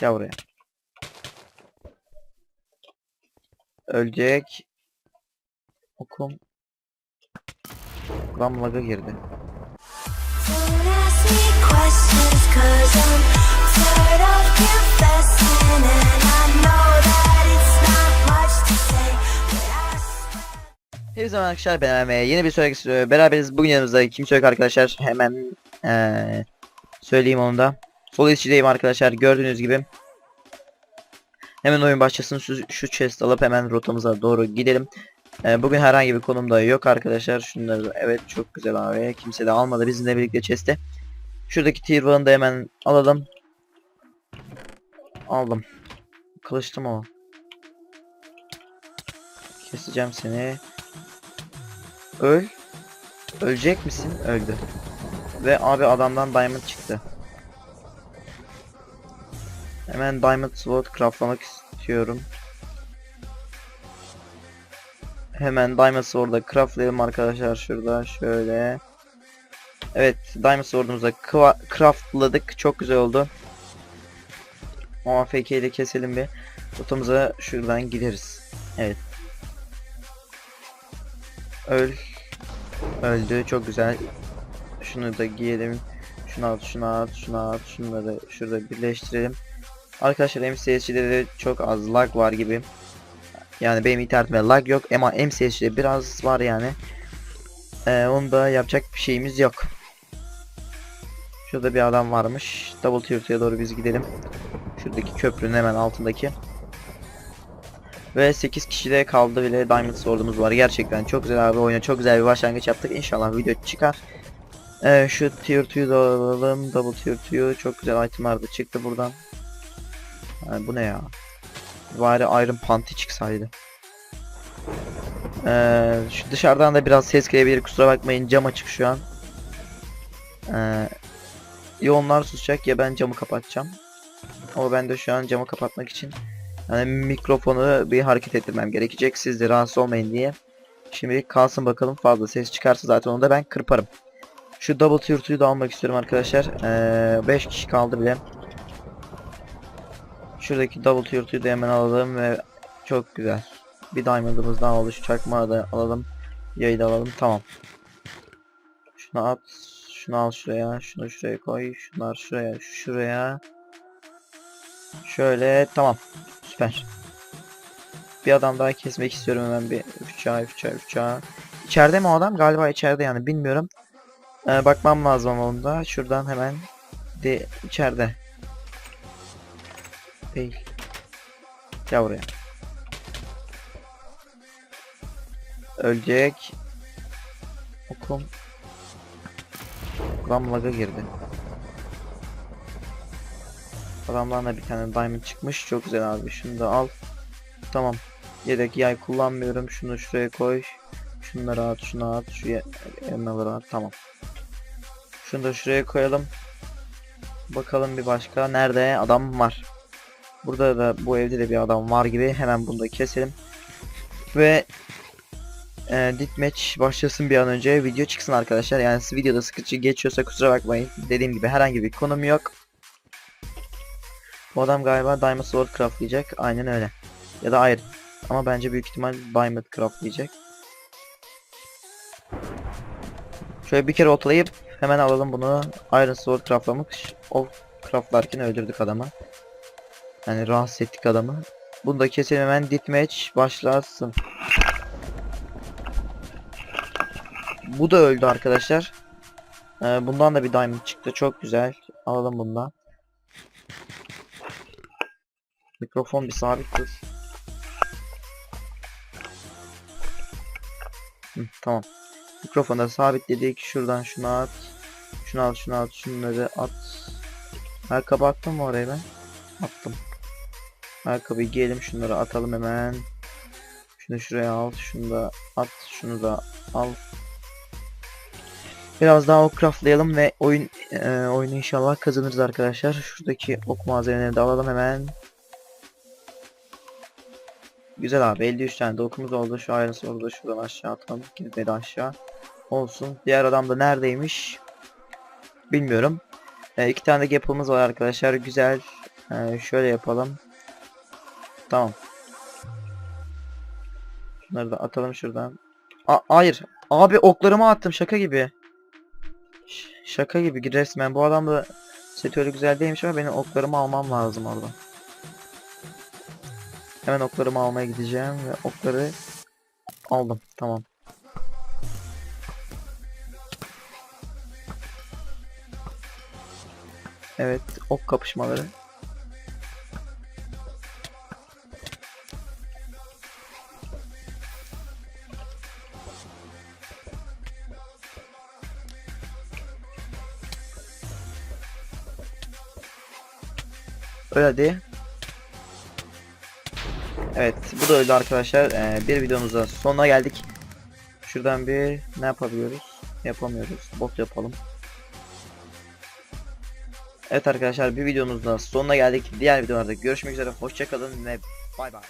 Gel buraya. Ölecek. Okum. Lan lag'a girdi. Hepinize merhaba arkadaşlar ben Emre. Yeni bir sonraki sürü beraberiz. Bugün yanımızda kimse yok arkadaşlar. Hemen eee söyleyeyim onu da. Sol içindeyim arkadaşlar. Gördüğünüz gibi. Hemen oyun başlasın. Şu, şu chest alıp hemen rotamıza doğru gidelim. Eee, bugün herhangi bir konumda yok arkadaşlar. Şunları da- evet çok güzel abi. Kimse de almadı bizimle birlikte chest'e. Şuradaki tier 1'ı da hemen alalım. Aldım. Kılıçtım o. Keseceğim seni. Öl. Ölecek misin? Öldü. Ve abi adamdan diamond çıktı. Hemen diamond sword craftlamak istiyorum. Hemen diamond sword'da craftlayalım arkadaşlar şurada şöyle. Evet diamond sword'umuza craftladık. Çok güzel oldu. Ama FK ile keselim bir. Rotamıza şuradan gideriz. Evet. Öl. Öldü. Çok güzel. Şunu da giyelim. Şunu at, şunu at, şunu at. Şunları şurada birleştirelim. Arkadaşlar MCS'de de çok az lag var gibi. Yani benim internetimde lag yok ama MCS'de biraz var yani. Ee, onu da yapacak bir şeyimiz yok. Şurada bir adam varmış. Double Turtle'ya doğru biz gidelim. Şuradaki köprünün hemen altındaki. Ve 8 kişi de kaldı bile Diamond Sword'umuz var. Gerçekten çok güzel abi oyuna çok güzel bir başlangıç yaptık. İnşallah video çıkar. Ee, şu tier 2'yu da alalım. Double tier 2'yu çok güzel itemlar da çıktı buradan. Yani bu ne ya? Bari Iron Panty çıksaydı. Ee, şu dışarıdan da biraz ses gelebilir kusura bakmayın cam açık şu an. Ee, ya onlar susacak ya ben camı kapatacağım. Ama ben de şu an camı kapatmak için yani mikrofonu bir hareket ettirmem gerekecek. Siz de rahatsız olmayın diye. Şimdi kalsın bakalım fazla ses çıkarsa zaten onu da ben kırparım. Şu double 2'yu da almak istiyorum arkadaşlar. 5 kişi kaldı bile. Şuradaki double 2'yu da hemen alalım ve çok güzel. Bir diamond'ımız daha oldu. Şu çakmağı da alalım. Yayı da alalım. Tamam. Şunu at. Şunu al şuraya. Şunu şuraya koy. Şunlar şuraya. Şu şuraya. Şöyle tamam. Süper. Bir adam daha kesmek istiyorum hemen bir uçağı uçağı uçağı. İçeride mi o adam? Galiba içeride yani bilmiyorum. Ee, bakmam lazım onda. Şuradan hemen de içeride. Değil. Gel buraya. Ölecek. Okum. Lan lag'a girdi. Adamdan da bir tane diamond çıkmış. Çok güzel abi. Şunu da al. Tamam. Yedek yay kullanmıyorum. Şunu şuraya koy. Şunları at, şunu at, şu elmaları at. Tamam. Şunu da şuraya koyalım. Bakalım bir başka. Nerede? Adam var. Burada da bu evde de bir adam var gibi. Hemen bunu da keselim. Ve e, Deathmatch başlasın bir an önce. Video çıksın arkadaşlar. Yani siz videoda sıkıcı geçiyorsa kusura bakmayın. Dediğim gibi herhangi bir konum yok. Bu adam galiba Diamond Sword craftlayacak. Aynen öyle. Ya da Iron. Ama bence büyük ihtimal Diamond craftlayacak. Şöyle bir kere otalayıp hemen alalım bunu. Iron Sword craftlamış. O craftlarken öldürdük adamı. Yani rahatsız ettik adamı. Bunu da keselim hemen Deathmatch başlasın. Bu da öldü arkadaşlar. Ee, bundan da bir diamond çıktı. Çok güzel. Alalım bundan. Mikrofon bir sabit dur. Hı, tamam. Mikrofonu da sabitledik. Şuradan şunu at. Şunu al, şunu at, şunları at. Ayakkabı attım mı oraya ben? Attım. Ayakkabıyı giyelim, şunları atalım hemen. Şunu şuraya al, şunu da at, şunu da al. Biraz daha ok craftlayalım ve oyun e, oyunu inşallah kazanırız arkadaşlar. Şuradaki ok malzemelerini de alalım hemen. Güzel abi 53 tane de okumuz oldu. Şu ayrısı oldu. Şuradan aşağı atalım. Gitmedi aşağı. Olsun. Diğer adam da neredeymiş? Bilmiyorum. E, iki tane de gap'ımız var arkadaşlar. Güzel. Ee, şöyle yapalım. Tamam. Şunları da atalım şuradan. A hayır. Abi oklarımı attım şaka gibi. Ş- şaka gibi resmen. Bu adam da seti öyle güzel değilmiş ama benim oklarımı almam lazım oradan. Hemen oklarımı almaya gideceğim ve okları aldım. Tamam. Evet, ok kapışmaları. Öyle hadi. Evet, bu da öldü arkadaşlar. Ee, bir videomuzda sonuna geldik. Şuradan bir ne yapabiliyoruz? Yapamıyoruz. Bot yapalım. Evet arkadaşlar bir videomuzda sonuna geldik. Diğer videolarda görüşmek üzere. Hoşçakalın ve bay bay.